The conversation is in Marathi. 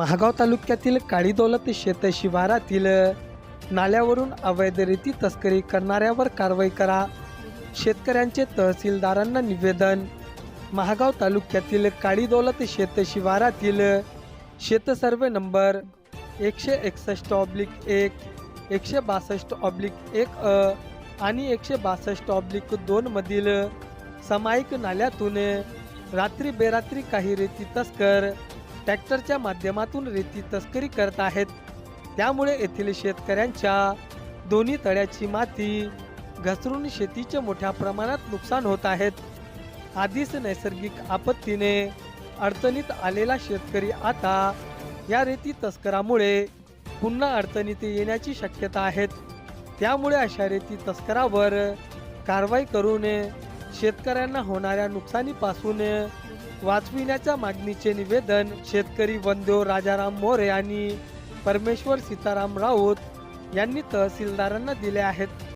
महागाव तालुक्यातील काळीदौलत शेत शिवारातील नाल्यावरून अवैध रेती तस्करी करणाऱ्यावर कारवाई करा. शेतकऱ्यांचे तहसीलदारांना निवेदन. महागाव तालुक्यातील काळीदौलत शेत शिवारातील शेत सर्वे नंबर एकशे एकसष्ट ऑब्लिक एक एकशे बासष्ट ऑब्लिक एक अ आणि एकशे बासष्ट ऑब्लिक दोनमधील सामायिक नाल्यातून रात्री बेरात्री काही रेती तस्कर ट्रॅक्टरच्या माध्यमातून रेती तस्करी करत आहेत. त्यामुळे येथील शेतकऱ्यांच्या दोन्ही तळ्याची माती घसरून शेतीचे मोठ्या प्रमाणात नुकसान होत आहेत. आधीच नैसर्गिक आपत्तीने अडचणीत आलेला शेतकरी आता या रेती तस्करामुळे पुन्हा अडचणीत येण्याची शक्यता आहेत. त्यामुळे अशा रेती तस्करावर कारवाई करून शेतकऱ्यांना होणाऱ्या नुकसानीपासून वाचविण्याच्या मागणीचे निवेदन शेतकरी वंदेव राजाराम मोरे आणि परमेश्वर सीताराम राऊत यांनी तहसीलदारांना दिले आहेत.